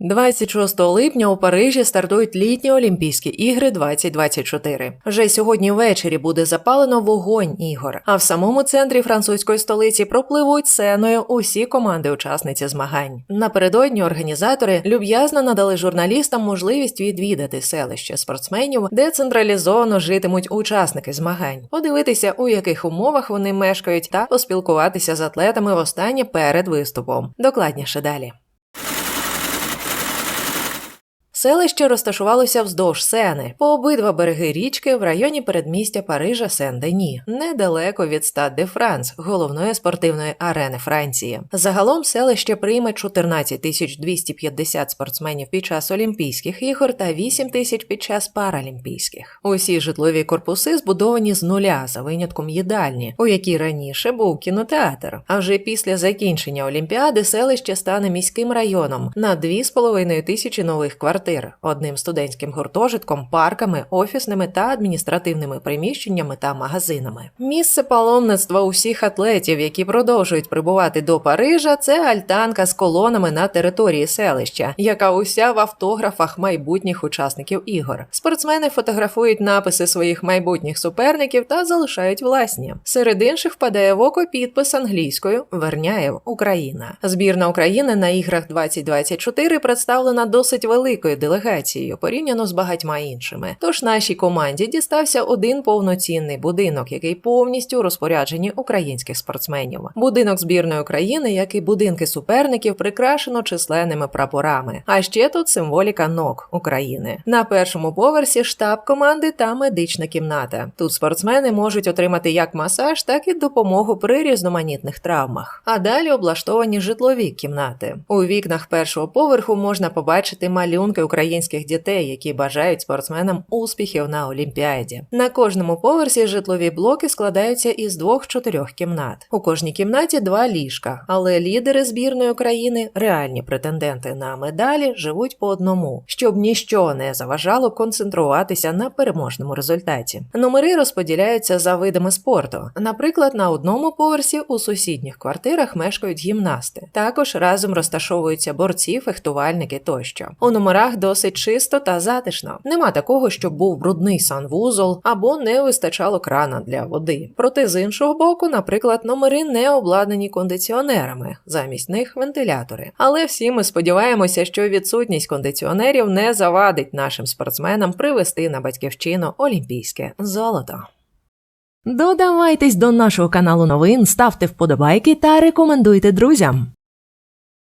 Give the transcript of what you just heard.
26 липня у Парижі стартують літні Олімпійські ігри 2024. Вже сьогодні ввечері буде запалено вогонь ігор. А в самому центрі французької столиці пропливуть сценою усі команди-учасниці змагань. Напередодні організатори люб'язно надали журналістам можливість відвідати селище спортсменів, де централізовано житимуть учасники змагань, подивитися, у яких умовах вони мешкають, та поспілкуватися з атлетами востаннє перед виступом. Докладніше далі. Селище розташувалося вздовж Сени по обидва береги річки в районі передмістя Парижа Сен-Дені, недалеко від Стад де Франс, головної спортивної арени Франції. Загалом селище прийме 14 тисяч 250 спортсменів під час Олімпійських ігор та 8 тисяч під час Паралімпійських. Усі житлові корпуси збудовані з нуля за винятком їдальні, у якій раніше був кінотеатр. А вже після закінчення Олімпіади селище стане міським районом на 2,5 тисячі нових квартир квартир, одним студентським гуртожитком, парками, офісними та адміністративними приміщеннями та магазинами. Місце паломництва усіх атлетів, які продовжують прибувати до Парижа, це альтанка з колонами на території селища, яка уся в автографах майбутніх учасників ігор. Спортсмени фотографують написи своїх майбутніх суперників та залишають власні. Серед інших впадає в око підпис англійською Верняєв Україна. Збірна України на іграх 2024 представлена досить великою делегацією порівняно з багатьма іншими. Тож нашій команді дістався один повноцінний будинок, який повністю у розпорядженні українських спортсменів. Будинок збірної України, як і будинки суперників, прикрашено численними прапорами. А ще тут символіка НОК України. На першому поверсі штаб команди та медична кімната. Тут спортсмени можуть отримати як масаж, так і допомогу при різноманітних травмах. А далі облаштовані житлові кімнати. У вікнах першого поверху можна побачити малюнки українських дітей, які бажають спортсменам успіхів на Олімпіаді. На кожному поверсі житлові блоки складаються із двох-чотирьох кімнат. У кожній кімнаті два ліжка, але лідери збірної України, реальні претенденти на медалі, живуть по одному, щоб ніщо не заважало концентруватися на переможному результаті. Номери розподіляються за видами спорту. Наприклад, на одному поверсі у сусідніх квартирах мешкають гімнасти. Також разом розташовуються борці, фехтувальники тощо. У номерах досить чисто та затишно. Нема такого, щоб був брудний санвузол або не вистачало крана для води. Проте з іншого боку, наприклад, номери не обладнані кондиціонерами, замість них вентилятори. Але всі ми сподіваємося, що відсутність кондиціонерів не завадить нашим спортсменам привести на батьківщину олімпійське золото. Додавайтесь до нашого каналу новин, ставте вподобайки та рекомендуйте друзям.